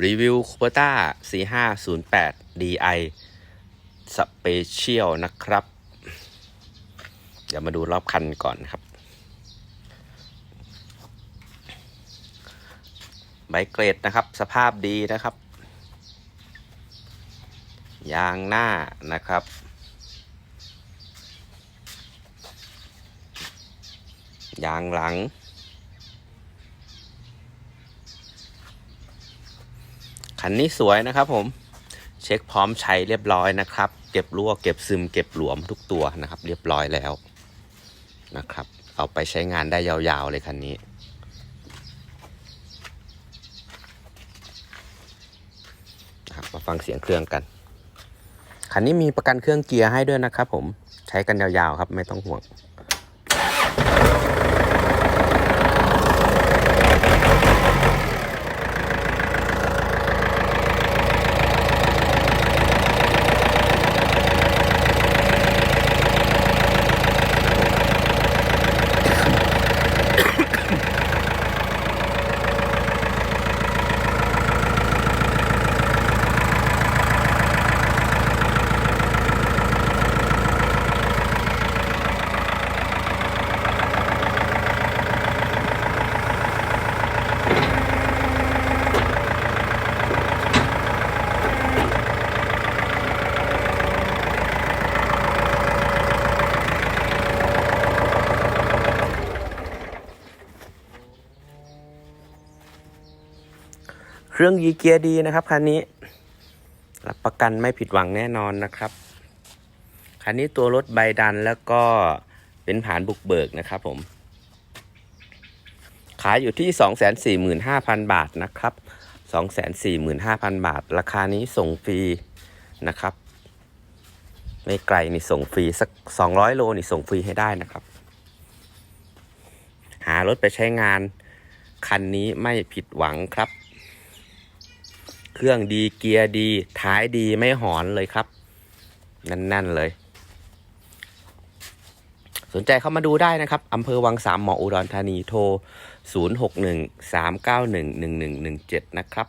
รีวิวคูเปอร์ต้า4508 DI Special นะครับ เดี๋ยวมาดูรอบคันก่อนครับ ใบเกรดนะครับ สภาพดีนะครับ ยางหน้านะครับ ยางหลัง คันนี้สวยนะครับผม เช็คพร้อมใช้เรียบร้อยนะครับ เก็บรั่วเก็บซึมเก็บหลวมทุกตัวนะครับ เรียบร้อยแล้วนะครับ เอาไปใช้งานได้ยาวๆเลยคันนี้ มาฟังเสียงเครื่องกัน คันนี้มีประกันเครื่องเกียร์ให้ด้วยนะครับผม ใช้กันยาวๆครับไม่ต้องห่วง เครื่องยีเกียร์ดีนะครับคันนี้ รับประกันไม่ผิดหวังแน่นอนนะครับ คันนี้ตัวรถใบดันแล้วก็เป็นผ่านบุกเบิกนะครับผม ขายอยู่ที่ 245,000 บาทนะครับ 245,000 บาท ราคานี้ส่งฟรีนะครับ ไม่ไกลนี่ส่งฟรีสัก 200 โลนี่ส่งฟรีให้ได้นะครับ หารถไปใช้งานคันนี้ไม่ผิดหวังครับ เครื่องดีเกียร์ดี ท้ายดีไม่หอนเลยครับ นั่นๆเลย สนใจเข้ามาดูได้นะครับอำเภอวังสามหมออุดรธานีโทร 061 391 1117 นะครับ